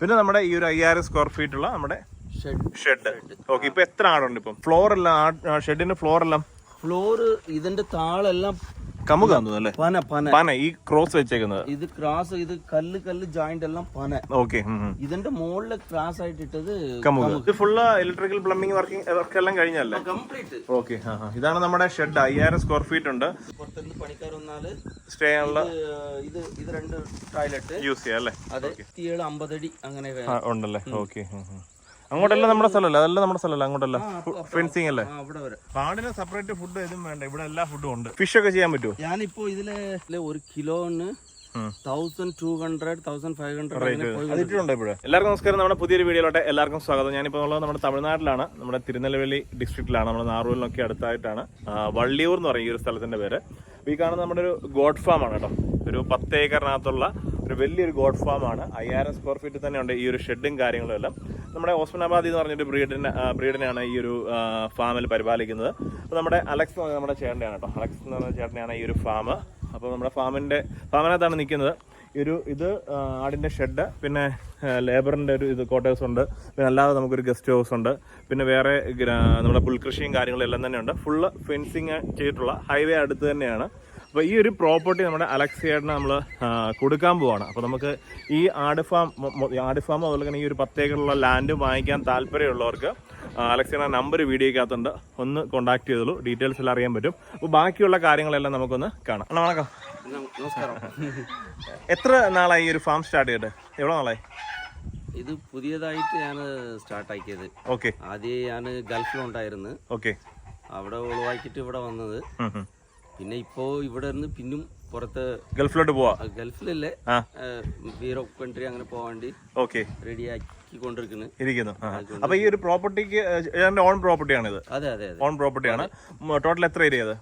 പിന്നെ നമ്മുടെ ഈ ഒരു അയ്യായിരം സ്ക്വയർ ഫീറ്റ് ഉള്ള നമ്മുടെ ഷെഡ് ഓക്കെ ഇപ്പൊ എത്ര ആടുണ്ട് ഇപ്പം? ഫ്ലോർ എല്ലാം ഷെഡിന്റെ ഫ്ലോർ എല്ലാം? ഫ്ലോർ ഇതിന്റെ താളെല്ലാം കമുകാന്ന് തോന്നുന്നു അല്ലേ? പന പന. പന ഈ ക്രോസ് വെച്ചേക്കുന്നത്. ഇത് ക്രാസ് ഇത് കല്ല് കല്ല് ജോയിന്റ് എല്ലാം പന. ഓക്കെ ഇതിന്റെ മുകളിൽ ക്രാസ് ആയിട്ട് ഇട്ടത് കമുക. ഇത് full electrical plumbing working work എല്ലാം കഴിഞ്ഞല്ലേ കംപ്ലീറ്റ് ഓക്കെ ഇതാണ് നമ്മുടെ ഷെഡ് അയ്യായിരം സ്ക്വയർ ഫീറ്റ് ഉണ്ട്. പുറത്തുനിന്ന് പണിക്കാർ വന്നാൽ സ്റ്റേ ചെയ്യാനുള്ള ഇത് ഇത് രണ്ട് ടോയ്ലറ്റ് യൂസ് ചെയ്യാം അല്ലേ? അതെ അമ്പതടി അങ്ങനെ ഉണ്ടല്ലേ? ഓക്കെ അങ്ങോട്ടെല്ലാം നമ്മുടെ സ്ഥലമല്ലേ? അതെല്ലാം നമ്മുടെ സ്ഥലമല്ല? അങ്ങോട്ടല്ല. ഫെൻസിങ് അല്ലേ? പാടിന് അവിടെ വരെ. ആടിന് സെപ്പറേറ്റ് ഫുഡ് ഇതും വേണ്ട. ഇവിടെ എല്ലാ ഫുഡും ഉണ്ട്. ഫിഷ് ഒക്കെ ചെയ്യാൻ പറ്റുമോ ഞാനിപ്പോ ഇതിലെ ഇതിൽ ഒരു കിലോന് എല്ലാവർക്കും നമസ്കാരം. നമ്മുടെ പുതിയൊരു വീഡിയോയിലോട്ടെ എല്ലാവർക്കും സ്വാഗതം. ഞാനിപ്പോൾ ഉള്ളത് നമ്മുടെ തമിഴ്നാട്ടിലാണ്. നമ്മുടെ തിരുനെൽവേലി ഡിസ്ട്രിക്റ്റിലാണ് നമ്മുടെ നാറൂരിലൊക്കെ അടുത്തായിട്ടാണ്. വള്ളിയൂർ എന്ന് പറയും ഈ ഒരു സ്ഥലത്തിന്റെ പേര്. ഈ കാണുന്ന നമ്മുടെ ഒരു ഗോഡ് ഫാം ആണ് കേട്ടോ. ഒരു പത്ത് ഏക്കറിനകത്തുള്ള ഒരു വലിയൊരു ഗോഡ് ഫാം ആണ്. അയ്യായിരം സ്ക്വയർ ഫീറ്റ് തന്നെ ഉണ്ട് ഈ ഒരു ഷെഡും കാര്യങ്ങളും എല്ലാം. നമ്മുടെ ഓസ്മനാബാദി എന്ന് പറഞ്ഞൊരു ബ്രീഡിന് ബ്രീഡിനെയാണ് ഈ ഒരു ഫാമിൽ പരിപാലിക്കുന്നത്. അപ്പോൾ നമ്മുടെ അലക്സ് എന്ന് പറഞ്ഞാൽ നമ്മുടെ ചേട്ടന്റെയാണ് കേട്ടോ. അലക്സ് എന്ന് പറഞ്ഞ ചേട്ടനെയാണ് ഈ ഒരു ഫാം അപ്പോൾ നമ്മുടെ ഫാമിന്റെ ഫാമിനകത്താണ് നിൽക്കുന്നത്. ഒരു ഇത് ആടിന്റെ ഷെഡ് പിന്നെ ലേബറിന്റെ ഒരു ഇത് ക്വാർട്ടേഴ്സ് ഉണ്ട്. പിന്നെ അല്ലാതെ നമുക്കൊരു ഗസ്റ്റ് ഹൗസ് ഉണ്ട്. പിന്നെ വേറെ നമ്മുടെ പുൽകൃഷിയും കാര്യങ്ങളും എല്ലാം തന്നെ ഉണ്ട്. ഫുള്ള് ഫെൻസിങ് ചെയ്തിട്ടുള്ള ഹൈവേ അടുത്ത് തന്നെയാണ്. അപ്പോൾ ഈ ഒരു പ്രോപ്പർട്ടി നമ്മുടെ അലക്സിയേട്ടന് നമ്മൾ കൊടുക്കാൻ പോവാണ്. അപ്പോൾ നമുക്ക് ഈ ആട് ഫാം ആട് ഫാം അതുപോലെ തന്നെ ഈ ഒരു പത്തേക്കറുള്ള ലാൻഡ് വാങ്ങിക്കാൻ താല്പര്യമുള്ളവർക്ക് അലക്സിയുടെ നമ്പർ വീഡിയോക്കകത്തുണ്ട് ഒന്ന് കോൺടാക്ട് ചെയ്തോളൂ. ഡീറ്റെയിൽസ് എല്ലാം അറിയാൻ പറ്റും. അപ്പോൾ ബാക്കിയുള്ള കാര്യങ്ങളെല്ലാം നമുക്കൊന്ന് കാണാം. അണ വണക്കം. നമസ്കാരം. എത്ര നാളായി ഈ ഒരു ഫാം സ്റ്റാർട്ട് ചെയ്തിട്ട്? എവിടെ നാളായി? ഇത് പുതിയതായിട്ട് ഞാൻ സ്റ്റാർട്ട് ആക്കിയത്. ഓക്കെ. ആദ്യം ഞാൻ ഗൾഫിലുണ്ടായിരുന്നു. ഓക്കെ. അവിടെ ഒളിവാക്കിയിട്ട് ഇവിടെ വന്നത്. പിന്നെ ഇപ്പോ ഇവിടെ നിന്ന് പിന്നും പുറത്ത് ഗൾഫിലോട്ട് പോവാ? ഗൾഫിലല്ലേ? വീറോ യൂറോപ്പ് കൺട്രി അങ്ങനെ പോവാണ്ടി വേണ്ടി ഓക്കെ. റെഡി ആക്കി കൊണ്ടിരിക്കുന്നു ഇരിക്കുന്നു. അപ്പൊ ഈ ഒരു പ്രോപ്പർട്ടിക്ക് ഓൺ പ്രോപ്പർട്ടിയാണ് ഇത് അതെ അതെ. ഓൺ പ്രോപ്പർട്ടിയാണ്. ടോട്ടൽ എത്ര ഏരിയ അത്?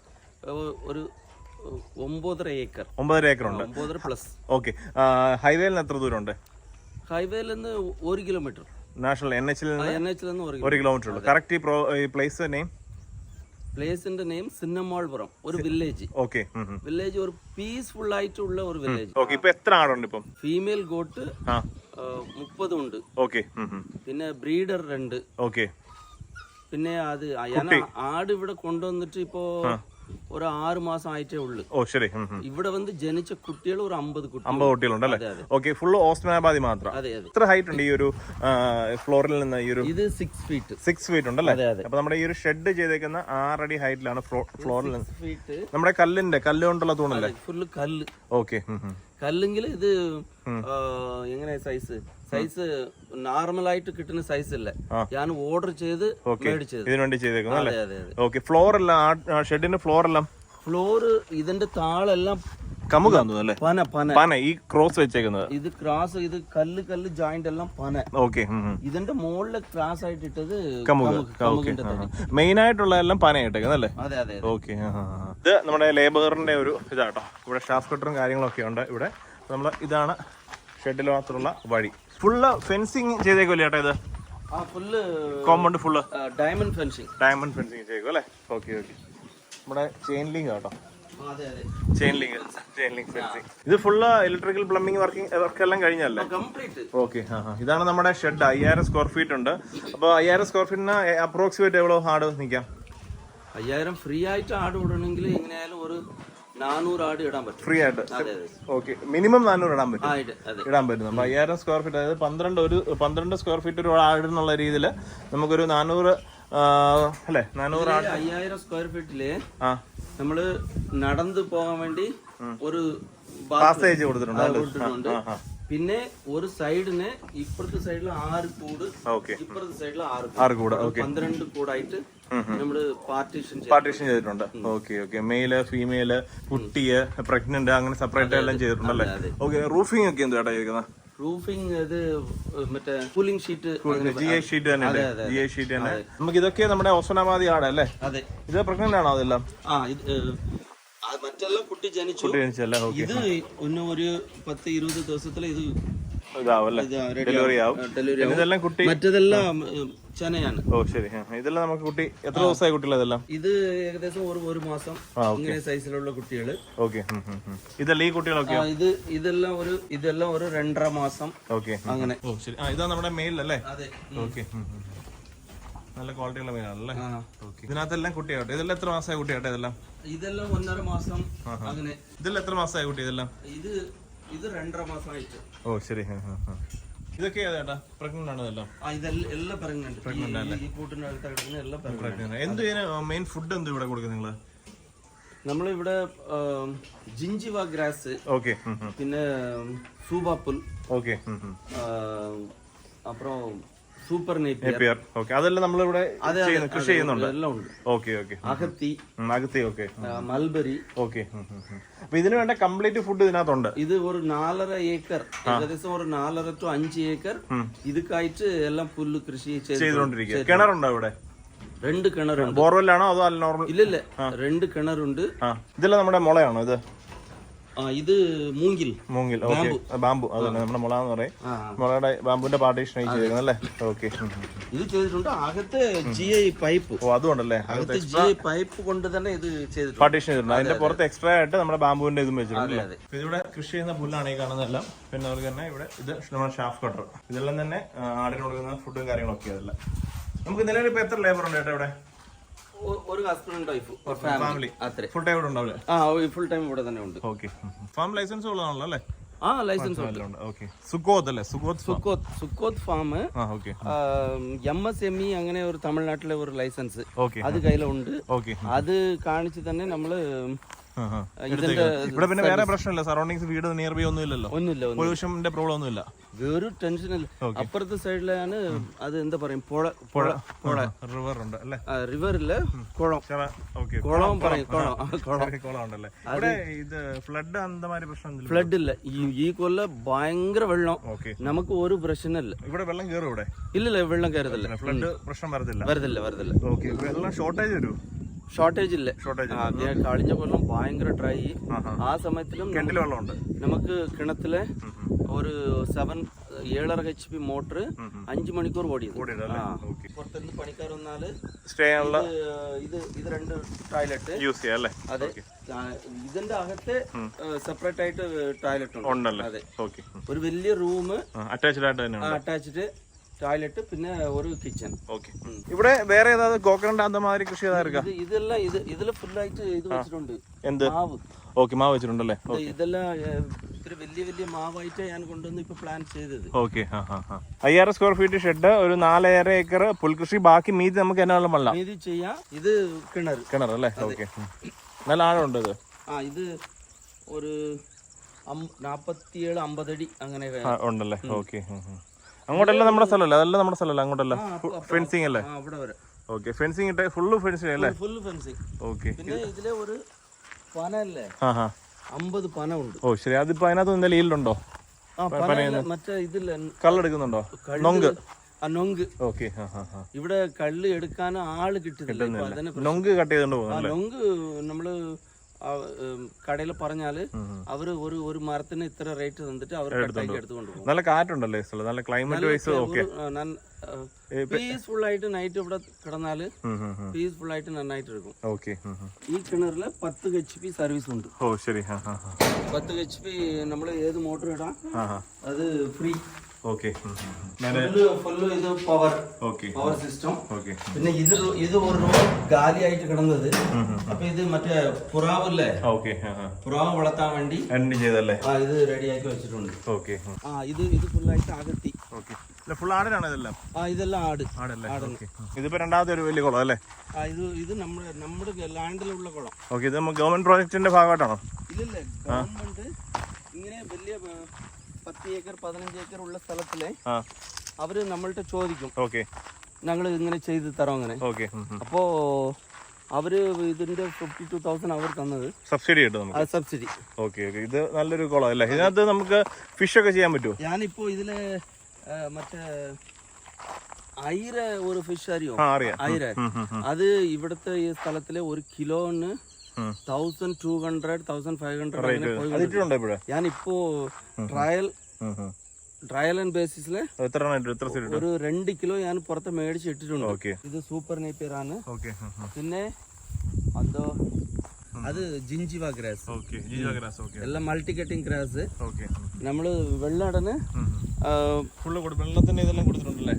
ഒരു ഒമ്പതര ഏക്കർ. ഒമ്പതര ഏക്കർ ഉണ്ട് ഒമ്പതര പ്ലസ് ഓക്കെ. ഹൈവേയിൽ നിന്ന് എത്ര ദൂരം ഉണ്ട് ഹൈവേയിൽ നിന്ന് ഒരു കിലോമീറ്റർ. നാഷണൽ എൻ എച്ചിൽ നിന്ന് എൻ എച്ച് നിന്ന് ഒരു ഒരു കിലോമീറ്റർ. ഉള്ളൂ. കറക്റ്റ് ഈ പ്ലേസ് നെയിം പ്ലേസിന്റെ നെയിം സിന്നമാൾപുറം ഒരു വില്ലേജ്. ഓക്കെ വില്ലേജ് ഒരു പീസ്ഫുൾ ആയിട്ടുള്ള ഒരു വില്ലേജ്. ഓക്കെ ഇപ്പൊ എത്ര ആടുണ്ട് ഇപ്പം? ഫീമെയിൽ ഗോട്ട് മുപ്പത് ഉണ്ട് ഓക്കെ പിന്നെ ബ്രീഡർ രണ്ട്. ഓക്കെ. പിന്നെ അത് ആട് ഇവിടെ കൊണ്ടുവന്നിട്ട് ഇപ്പോ ഒരു ആറ് മാസം ആയിട്ടേ ഉള്ളു. ഓ ശരി. ഇവിടെ വന്ന് ജനിച്ച കുട്ടികൾ ഒരു അമ്പത് കുട്ടി അമ്പത് കുട്ടികളുണ്ട് അല്ലേ? ഓക്കെ ഫുള്ള് ഓസ്മാബാദി മാത്രം. അതെ അതെ. എത്ര ഹൈറ്റ് ഉണ്ട് ഈ ഒരു ഫ്ലോറിൽ നിന്ന് ഈ ഒരു ഇത് സിക്സ് ഫീറ്റ് സിക്സ് ഫീറ്റ് ഉണ്ടല്ലേ? അപ്പൊ നമ്മുടെ ഈ ഒരു ഷെഡ് ചെയ്തേക്കുന്ന ആറടി ഹൈറ്റിലാണ് ഫ്ലോറിൽ നിന്ന്. ഫീറ്റ് നമ്മുടെ കല്ലിന്റെ കല്ല് കൊണ്ടുള്ള തൂണല്ലേ? ഫുള്ള് കല്ല്. ഓക്കെ കല്ലെങ്കിൽ ഇത് എങ്ങനെ സൈസ് സൈസ് നോർമൽ ആയിട്ട് കിട്ടുന്ന സൈസ് അല്ല. ഞാൻ ഓർഡർ ചെയ്ത് മേടിച്ചത്. ചെയ്തേക്കും അല്ലേ? അതെ അതെ അതെ. ഓക്കെ ഫ്ലോർ എല്ലാം ഷെഡിന്റെ ഫ്ലോർ എല്ലാം? ഫ്ലോറ് ഇതിന്റെ താളെല്ലാം കമുകാന്ന് അല്ലേ? പന പന. പന ഈ ക്രോസ് വെച്ചേക്കുന്നത്. ഇത് ക്രാസ് ഇത് കല്ല് കല്ല് ജോയിന്റ് എല്ലാം പന. ഓക്കെ ഇതിന്റെ മുകളിൽ ക്രാസ് ആയിട്ട് ഇട്ടത് കമുക. മെയിൻ ആയിട്ടുള്ള എല്ലാം പന ഇട്ടേക്കുന്നല്ലേ അതെ അതെ. ഓക്കെ ഇത് നമ്മുടെ ലേബറിന്റെ ഒരു ഇതാട്ടോ. ഇവിടെ ഷാഫ് കട്ടറും കാര്യങ്ങളൊക്കെ ഉണ്ട് ഇവിടെ. നമ്മൾ ഇതാണ് ഷെഡിൽ മാത്രമുള്ള വഴി. ഫുള്ള് ഫെൻസിങ് ചെയ്തേക്കുമല്ലേ ചേട്ടാ ഇത്? Compound full diamond fencing diamond fencing ചെയ്തേക്കും അല്ലേ? ഓക്കെ ഓക്കെ നമ്മുടെ ചെയിൻ ലിങ്ക് കേട്ടോ chain link chain link fencing ഇത് full electrical plumbing working work എല്ലാം കഴിഞ്ഞല്ലേ? ഓക്കെ ഇതാണ് നമ്മുടെ ഷെഡ് അയ്യായിരം സ്ക്വയർ ഫീറ്റ് ഉണ്ട്. അപ്പോൾ അയ്യായിരം സ്ക്വയർ ഫീറ്റിന് അപ്രോക്സിമേറ്റ് എவ்வளോ ആട് നിൽക്കാം അയ്യായിരം ഫ്രീ ആയിട്ട് ആട് വിടണമെങ്കിൽ എങ്ങനെയായാലും ഒരു നാനൂറ് ആട് ഇടാൻ പറ്റും. ഫ്രീ ആയിട്ട്. ഓക്കെ മിനിമം നാനൂറ് ഇടാൻ പറ്റും. ഇടാൻ പറ്റും. അപ്പോൾ അയ്യായിരം സ്ക്വയർ ഫീറ്റ് അതായത് പന്ത്രണ്ട് ഒരു പന്ത്രണ്ട് സ്ക്വയർ ഫീറ്റ് ഒരു ആട് എന്നുള്ള രീതിയിൽ നമുക്കൊരു നാനൂറ് അല്ലേ? നാനൂറ് ആട്. അയ്യായിരം സ്ക്വയർ ഫീറ്റിൽ നമ്മൾ നടന്നു പോകാൻ വേണ്ടി ഒരു പാസേജ് കൊടുത്തിട്ടുണ്ട്? കൊടുത്തിട്ടുണ്ട്. പിന്നെ ഒരു സൈഡിന് ഇപ്പുറത്തെ സൈഡിൽ ആറ് കൂട് ഇപ്പുറത്തെ സൈഡിൽ ആറ് കൂട്. ആറ് കൂട് പന്ത്രണ്ട് കൂടായിട്ട് നമ്മൾ പാർട്ടീഷൻ പാർട്ടീഷൻ ചെയ്തിട്ടുണ്ട്. ഓക്കെ ഓക്കെ മെയിൽ ഫീമെയിൽ കുട്ടിയ പ്രഗ്നന്റ് അങ്ങനെ സെപ്പറേറ്റ് എല്ലാം ചെയ്തിട്ടുണ്ട് അല്ലേ. ഓക്കെ റൂഫിംഗ് ഒക്കെ എന്താ ചെയ്തിരിക്കുന്നത് റൂഫിംഗ് ഇത് മറ്റേ cooling sheet G I sheet തന്നെ ജി ഐ ഷീറ്റ് തന്നെ. നമുക്ക് ഇതൊക്കെ നമ്മുടെ ഓസനാമാതി ആടല്ലേ? അതെ. ഇത് പ്രഗ്നന്റ് ആണോ അതെല്ലാം? ആ, മറ്റെല്ലാം കുട്ടി ജനിച്ചു. കുട്ടി ജനിച്ചല്ലേ ഓക്കെ. ഇത് ഒന്ന് ഒരു പത്ത് ഇരുപത് ദിവസത്തിൽ ഇത് ഡെലിവറി ആവും. ഇതെല്ലാം കുട്ടി മറ്റതെല്ലാം ഉം, ചെനയാണ്. ഓ ശരി. ആ, ഇതെല്ലാം നമുക്ക് കുട്ടി എത്ര ദിവസമായി കുട്ടികൾ ഇതെല്ലാം? ഇത് ഏകദേശം ഒരു ഒരു മാസം ഇങ്ങനെ സൈസിലുള്ള കുട്ടികൾ. ഓക്കെ. ഇതെല്ലാം ഈ കുട്ടികളൊക്കെ ഇത് ഇതെല്ലാം ഒരു ഇതെല്ലാം ഒരു രണ്ടര മാസം ഓക്കെ. അങ്ങനെ. ഓ ശരി. ആ ഇതാ നമ്മുടെ മെയിൽ അല്ലേ? അതെ. ഓക്കെ. നല്ല ക്വാളിറ്റിയുള്ള മീനാണല്ലേ ഇതിനകത്തെല്ലാം കുട്ടിയാവട്ടെ? ഇതെല്ലാം എത്ര മാസമായ കുട്ടിയാട്ടെ ഇതെല്ലാം? ഇതെല്ലാം ഒന്നര മാസം അങ്ങനെ. ഇതെല്ലാം എത്ര മാസമായി കുട്ടി ഇതെല്ലാം? ഇത് ഇത് രണ്ടര മാസമായിട്ട്. ഓ ശരി. ഇതൊക്കെ ഏതാ പ്രഗ്നന്റ് ആണ് ഇതെല്ലാം. ആ ഇതെല്ലാം എല്ലാം പ്രഗ്നന്റ് ഈ കൂട്ടിന്റെ അടുത്ത് കിടക്കുന്ന എല്ലാം പ്രഗ്നന്റ് Pregnant. എന്ത് മെയിൻ ഫുഡ് എന്ത് ഇവിടെ കൊടുക്കുന്നത് നിങ്ങൾ? നമ്മളിവിടെ ജിഞ്ചിവ ഗ്രാസ് ഓക്കെ പിന്നെ സൂബാപ്പുൽ ഓക്കെ അപ്പുറം സൂപ്പർ നേപ്പിയർ പിയർ ഓക്കെ. അതെല്ലാം നമ്മളിവിടെ കൃഷി ചെയ്യുന്നുണ്ട്. എല്ലാം ഉണ്ട്. Okay okay. അകത്തി അകത്തി ഓക്കെ. മൽബറി ഓക്കെ അപ്പൊ ഇതിന് വേണ്ട കംപ്ലീറ്റ് ഫുഡ് ഇതിനകത്തുണ്ട്. ഇത് ഒരു നാലര ഏക്കർ ഏകദേശം ഒരു നാലര ടു അഞ്ച് ഏക്കർ. ഇതുക്കായിട്ട് എല്ലാം പുല്ല് കൃഷി ചെയ്ത് ചെയ്തുകൊണ്ടിരിക്കുക. കിണറുണ്ടോ ഇവിടെ? രണ്ട് കിണറുണ്ട്. ബോർവെല്ലാണോ അതോ അല്ല നോർമൽ? ഇല്ല ഇല്ല രണ്ട് കിണറുണ്ട്. ഇതെല്ലാം നമ്മുടെ മുളയാണോ ഇത്? ഇത് മൂങ്കിൽ. മൂങ്കിൽ ഓക്കെ. ബാമ്പു. അതന്നെ നമ്മുടെ മുള എന്ന് പറയും. മുളയുടെ ബാമ്പുവിന്റെ പാർട്ടീഷൻ ചെയ്തേക്കുന്നത് അല്ലേ? ഓക്കെ. ഇത് ചെയ്തിട്ടുണ്ട്. അകത്ത് ജി ഐ പൈപ്പ് ഓ അതുകൊണ്ടല്ലേ? അകത്ത് ജി ഐ പൈപ്പ് കൊണ്ട് തന്നെ ഇത് ചെയ്തിട്ടുണ്ട്. പാർട്ടീഷൻ ചെയ്തിട്ടുണ്ട്. അതിന്റെ പുറത്ത് എക്സ്ട്രാ ആയിട്ട് നമ്മുടെ ബാമ്പുവിന്റെ ഇതും വെച്ചിട്ടുണ്ട് അതെ. ഇതിവിടെ കൃഷി ചെയ്യുന്ന പുല്ലാണ് ഈ കാണുന്നതെല്ലാം. പിന്നെ അതുപോലെ തന്നെ ഇവിടെ ഇത് നമ്മുടെ ഷാഫ് കട്ടർ ഇതെല്ലാം തന്നെ ആടിന് കൊടുക്കുന്ന ഫുഡും കാര്യങ്ങളൊക്കെ അതെല്ലാം നമുക്ക് നിലവിൽ ഇപ്പൊ എത്ര ലേബർ ഉണ്ട് ചേട്ടാ ഇവിടെ? ഒരു ഹസ്ബൻഡ് വൈഫ് ഫാമിലി അത്രേ. ഫുൾ ടൈം ഇവിടെ ഉണ്ടാവില്ലേ? ആ ഫുൾ ടൈം ഇവിടെ തന്നെ ഉണ്ട്. ഓക്കെ ഫാം ലൈസൻസ് ഉള്ളതാണല്ലോ അല്ലേ? ആ ലൈസൻസ് ഉണ്ട്. എല്ലാം ഉണ്ട്. ഓക്കെ സുക്കോത്ത് അല്ലേ? Sukkoth farm. Sukkoth Sukkoth farm ആ okay M S M E അങ്ങനെ ഒരു തമിഴ്നാട്ടിലെ ഒരു ലൈസൻസ് ഓക്കെ അത് കയ്യിലുണ്ട്. ഓക്കെ അത് കാണിച്ച് തന്നെ നമ്മൾ ഇതിന്റെ ഇവിടെ പിന്നെ വേറെ പ്രശ്നമില്ല. സറൗണ്ടിങ്സ് വീട് നിയർ ബൈ ഒന്നും ഇല്ലല്ലോ ഒന്നുമില്ല. ഒന്നും പൊല്യൂഷന്റെ പ്രോബ്ലം ഒന്നുമില്ല. വേറൊരു ടെൻഷൻ ഇല്ല. അപ്പുറത്തെ സൈഡിലാണ് അത് എന്താ പറയും? പുഴ പുഴ. പുഴ റിവർ ഉണ്ട് അല്ലേ? ഇല്ല കുളം. കുളവും കുളം പറയും കുളം. കുളം. ഉണ്ടല്ലേ? ഇവിടെ ഇത് ഫ്ലഡ് അന്തമാതിരി പ്രശ്നം ഫ്ലഡ് ഇല്ല. ഈ ഈ കൊല്ല ഭയങ്കര വെള്ളം. ഓക്കെ നമുക്ക് ഒരു പ്രശ്നമില്ല. ഇവിടെ വെള്ളം കയറും ഇവിടെ? ഇല്ലല്ല വെള്ളം കയറത്തില്ല ഫ്ലഡ് പ്രശ്നം വരത്തില്ല. വരത്തില്ല വരത്തില്ല. ഓക്കെ വെള്ളം ഷോർട്ടേജ് വരും ഷോർട്ടേജ് ഇല്ല? ഷോർട്ടേജ് കഴിഞ്ഞ കൊല്ലം ഭയങ്കര ഡ്രൈ ആ സമയത്തിലും കിണറ്റിൽ വെള്ളമുണ്ട്. നമുക്ക് കിണത്തിൽ ഒരു സെവൻ ഏഴര എച്ച് പി മോട്ടർ അഞ്ചു മണിക്കൂർ ഓടിയത്. പുറത്തുനിന്ന് പണിക്കാർ വന്നാൽ സ്റ്റേ ചെയ്യാനുള്ള ഇത് ഇത് രണ്ട് ടോയ്ലറ്റ് യൂസ് ചെയ്യാം അല്ലേ? അതെ. ഇതിന്റെ അകത്തെ സെപ്പറേറ്റ് ആയിട്ട് ടോയ്ലറ്റ് ഉണ്ട്. അതെ. ഒരു വലിയ റൂം അറ്റാച്ച്ഡ് ആയിട്ട് അറ്റാച്ച്ഡ് ടോയ്ലറ്റ് പിന്നെ ഒരു കിച്ചൺ ഓക്കെ ഇവിടെ വേറെ ഏതാ കോക്കനട്ട് അന്തമാതിരി കൃഷി ചെയ്തായിരിക്കാം ഇത് ഇതെല്ലാം ഇത് ഇതിൽ ഫുള്ളായിട്ട് ഇത് വെച്ചിട്ടുണ്ട്. എന്ത്? മാവ്. ഓക്കെ മാവ് വെച്ചിട്ടുണ്ടല്ലേ? ഇത് ഇതെല്ലാം ഏ, ഇത്തിരി വലിയ വലിയ മാവായിട്ട് ഞാൻ കൊണ്ടുവന്ന് ഇപ്പൊ പ്ലാൻ ചെയ്തത്. ഓക്കെ അയ്യായിരം സ്ക്വയർ ഫീറ്റ് ഷെഡ് ഒരു നാലേറെ ഏക്കർ പുൽകൃഷി ബാക്കി മീതി നമുക്ക് എന്നാലും വെള്ളം ഇത് ചെയ്യാം ഇത് കിണർ കിണർ അല്ലേ? ഓക്കെ നല്ല ആഴമുണ്ട് ഇത്. ആ ഇത് ഒരു നാപ്പത്തിയേഴ് അടി അങ്ങനെ ആ, ഉണ്ടല്ലേ? ഓക്കെ അങ്ങോട്ടെല്ലാം നമ്മുടെ സ്ഥലമല്ല? അതെല്ലാം നമ്മുടെ സ്ഥലമല്ല? അങ്ങോട്ടല്ല. ഫെൻസിങ് അല്ലേ? ആ ഓക്കെ. ഫെൻസിങ് ഇട്ട് ഫുള്ള് ഫെൻസിങ് അല്ലേ? Full fencing okay. പിന്നെ ഇതിലെ ഒരു പന അല്ലേ ആ ഹാ അമ്പത് പന ഉണ്ട്. ഓ ശരി. അതിപ്പോ അതിനകത്ത് എന്തെങ്കിലും ഈലുണ്ടോ ആ മറ്റേ ഇതില്ല കള്ളെടുക്കുന്നുണ്ടോ? നൊങ്ക്. ആ നൊങ്ക്. ഓക്കെ. ആ ഇവിടെ കള്ള് എടുക്കാൻ ആൾ കിട്ടുന്നില്ല. നൊങ്ക് കട്ട് ചെയ്തോണ്ട് പോകും നൊങ്ക് നമ്മൾ കടയിൽ പറഞ്ഞാൽ അവർ ഒരു ഒരു മരത്തിന് ഇത്ര റേറ്റ് തന്നിട്ട് അവർ കട്ടാക്കി എടുത്തുകൊണ്ട് പോകും നല്ല കാറ്റുണ്ടല്ലേ നല്ല ക്ലൈമറ്റ് വൈസ് ഓക്കെ പീസ്ഫുൾ ആയിട്ട് നൈറ്റ് ഇവിടെ കിടന്നാൽ പീസ്ഫുൾ ആയിട്ട് നന്നായിട്ട് എടുക്കും. ഓക്കെ ഈ കിണറിൽ പത്ത് എച്ച് പി സർവീസ് ഉണ്ട്. ഓ ശരി. പത്ത് എച്ച് പി നമ്മൾ ഏത് മോട്ടർ ഇടാം അത് ഫ്രീ ഓക്കെ ഫുള്ള് ഇത് power okay power system okay പിന്നെ ഇത് ഇത് ഒരു റോ ഗാലിയായിട്ട് കിടന്നത് അപ്പൊ ഇത് മറ്റേ പുറാവില്ലേ? ഓക്കെ പുറാവ് വളർത്താൻ വേണ്ടി എൻഡ് ചെയ്തല്ലേ ആ ഇത് റെഡിയാക്കി വെച്ചിട്ടുണ്ട്. ഓക്കെ ആ ഇത് ഇത് ഫുള്ളായിട്ട് അകത്തി. ഓക്കെ അല്ല ഫുൾ ആടിനാണ് ഇതെല്ലാം? ആ ഇതെല്ലാം ആട്. ആടല്ലേ? ഓക്കെ ഇതിപ്പോ രണ്ടാമത്തെ ഒരു വലിയ കുളം അല്ലേ? ആ ഇത് ഇത് നമ്മുടെ നമ്മുടെ ലാൻഡിലുള്ള കുളം. ഓക്കെ ഇത് ഗവൺമെന്റ് പ്രോജക്റ്റിന്റെ ഭാഗമായിട്ടാണോ? ഇല്ലല്ലേ ഗവൺമെന്റ് ഇങ്ങനെ വലിയ പത്ത് ഏക്കർ പതിനഞ്ച് ഏക്കർ ഉള്ള സ്ഥലത്തിലെ അവർ നമ്മൾട്ട് ചോദിക്കും. ഓക്കെ. ഞങ്ങൾ ഇങ്ങനെ ചെയ്ത് തരാം അങ്ങനെ. ഓക്കെ. അപ്പോ അവർ ഇതിന്റെ ഫിഫ്റ്റി ടു തൗസൻഡ് അവർ തന്നത്. സബ്സിഡി കിട്ടും സബ്സിഡി ഓക്കെ ഇത് നല്ലൊരു കുളം അല്ലേ? ഇതിനകത്ത് നമുക്ക് ഫിഷ് ഒക്കെ ചെയ്യാൻ പറ്റുമോ ഞാനിപ്പോ ഇതിൽ മറ്റേ അയിര ഒരു ഫിഷ് അറിയോ. അയിര. അത് ഇവിടുത്തെ ഈ സ്ഥലത്തിലെ ഒരു കിലോന് thousand two hundred thousand five hundred ഞാനിപ്പോ ട്രയൽ ട്രയൽ ആൻഡ് ബേസിസിൽ ഒരു രണ്ട് കിലോ ഞാൻ പുറത്ത് മേടിച്ച് ഇട്ടിട്ടുണ്ട്. ഇത് സൂപ്പർ ഓക്കെ പിന്നെ അതോ അത് ജിഞ്ചിവ ഗ്രാസ്. എല്ലാം മൾട്ടി കട്ടിങ് ഗ്രാസ് നമ്മൾ വെള്ളടന്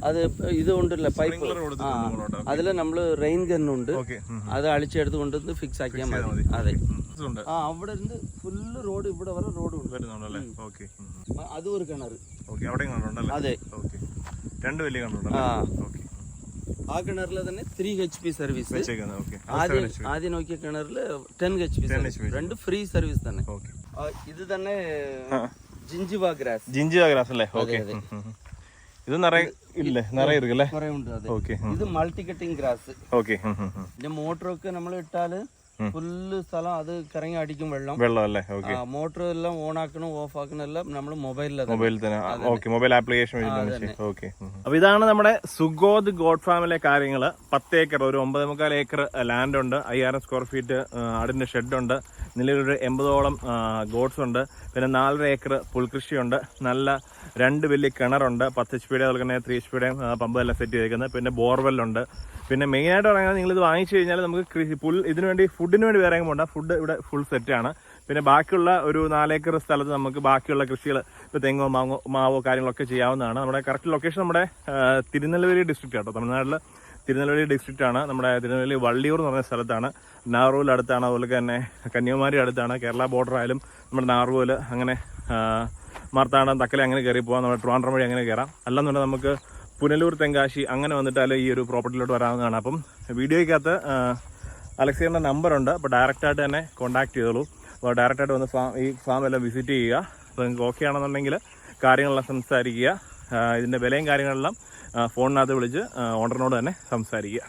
അത് ഇത് ഉണ്ടല്ലേ പൈപ്പ് അതിൽ നമ്മൾ റെയിൻ ഗണ്ണുണ്ട് അത് അഴിച്ചെടുത്ത് കൊണ്ട് ഫിക്സ് ആക്കിയാൽ മതി. അതെ. ആ അവിടെ ഇരുന്ന് ഫുള്ള് റോഡ് ഇവിടെ വരെ റോഡ് ഉണ്ട്. അത് ഒരു കിണർ. അതെ. രണ്ട് വലിയ കിണറുണ്ട് ആ. ആ കിണറിൽ തന്നെ ത്രീ എച്ച് പി സർവീസ് ആദ്യം ആദ്യം നോക്കിയ കിണറിൽ ടെൻ എച്ച് പി രണ്ട് ഫ്രീ സർവീസ് തന്നെ. ഇത് തന്നെ ജിഞ്ചിവ ഗ്രാസ്. ജിഞ്ചിയ ഗ്രാസ് അല്ലേ? ഓക്കെ. ഇത് നിറയെ ഇല്ലേ? നിറയെ ഇരിക്കല്ലേ കുറെ ഉണ്ട് അതെ. ഓക്കെ ഇത് മൾട്ടി കട്ടിങ് ഗ്രാസ്. ഓക്കെ പിന്നെ മോട്ടറൊക്കെ നമ്മൾ ഇട്ടാൽ ഫുള്ള് സ്ഥലം അത് കറങ്ങി അടിക്കും വെള്ളം. വെള്ളം അല്ലേ? ഓക്കെ. മോട്ടർ എല്ലാം ഓൺ ആക്കണം ഓഫ് ആക്കണം എല്ലാം നമ്മൾ മൊബൈലിൽ മൊബൈലിൽ തന്നെ. ഓക്കെ മൊബൈൽ ആപ്ലിക്കേഷൻ ഓക്കെ അപ്പൊ ഇതാണ് നമ്മുടെ സുഗോദ് ഗോഡ് ഫാമിലെ കാര്യങ്ങൾ. പത്ത് ഏക്കർ ഒരു ഒമ്പത് മുക്കാൽ ഏക്കർ ലാൻഡ് ഉണ്ട്. അയ്യായിരം സ്ക്വയർ ഫീറ്റ് ആടിന്റെ ഷെഡ് ഉണ്ട്. നിലവിലൊരു എൺപതോളം ഗോഡ്സ് ഉണ്ട് പിന്നെ നാലര ഏക്കർ പുൽകൃഷിയുണ്ട്. നല്ല രണ്ട് വലിയ കിണറുണ്ട്. പത്ത് എച്ച് പിയുടെ അതുപോലെ തന്നെ ത്രീ എച്ച് പിയുടെയും പമ്പ് എല്ലാം സെറ്റ് ചെയ്തേക്കുന്നത് പിന്നെ ബോർവെല്ലുണ്ട്. പിന്നെ മെയിനായിട്ട് പറയുന്നത് നിങ്ങൾ ഇത് വാങ്ങിച്ചു കഴിഞ്ഞാൽ നമുക്ക് കൃഷി പുൽ ഇതിനു വേണ്ടി ഫുഡിന് വേണ്ടി വേറെ പോകണ്ട ഫുഡ് ഇവിടെ ഫുൾ സെറ്റാണ് പിന്നെ ബാക്കിയുള്ള ഒരു നാലേക്കർ സ്ഥലത്ത് നമുക്ക് ബാക്കിയുള്ള കൃഷികൾ ഇപ്പോൾ തെങ്ങോ മാങ്ങോ മാവോ കാര്യങ്ങളൊക്കെ ചെയ്യാവുന്നതാണ്. നമ്മുടെ കറക്റ്റ് ലൊക്കേഷൻ നമ്മുടെ തിരുനെല്ലവേലി ഡിസ്ട്രിക്റ്റ് കേട്ടോ തമിഴ്നാട്ടിൽ തിരുനെൽവേലി ഡിസ്ട്രിക്റ്റ് ആണ്. നമ്മുടെ തിരുനെൽവേലി വള്ളിയൂർ എന്ന് പറഞ്ഞ സ്ഥലത്താണ്. നാറൂൽ അടുത്താണ്. അതുപോലെ തന്നെ കന്യാകുമാരി അടുത്താണ്. കേരള ബോർഡർ ആയാലും നമ്മുടെ നാറൂൽ അങ്ങനെ ആ, മാർത്താണ്ഡം തക്കല അങ്ങനെ കയറി പോകാം നമ്മുടെ ട്രിവാൻഡ്രം വഴി അങ്ങനെ കയറാം. അല്ലെന്നുണ്ടെങ്കിൽ നമുക്ക് പുനലൂർ തെങ്കാശി അങ്ങനെ വന്നിട്ടാൽ ഈ ഒരു പ്രോപ്പർട്ടിയിലോട്ട് വരാവുന്നതാണ്. അപ്പം വീഡിയോയ്ക്കകത്ത് അലക്സിയറിന്റെ നമ്പറുണ്ട് അപ്പോൾ ഡയറക്റ്റായിട്ട് തന്നെ കോൺടാക്ട് ചെയ്തോളൂ. അപ്പോൾ ഡയറക്റ്റായിട്ട് വന്ന് ഫാം ഈ ഫാം എല്ലാം വിസിറ്റ് ചെയ്യുക. അപ്പോൾ നിങ്ങൾക്ക് ഓക്കെ ആണെന്നുണ്ടെങ്കിൽ കാര്യങ്ങളെല്ലാം സംസാരിക്കുക. ഇതിന്റെ വിലയും കാര്യങ്ങളെല്ലാം ഫോണിനകത്ത് വിളിച്ച് ഓണറിനോട് തന്നെ സംസാരിക്കുക.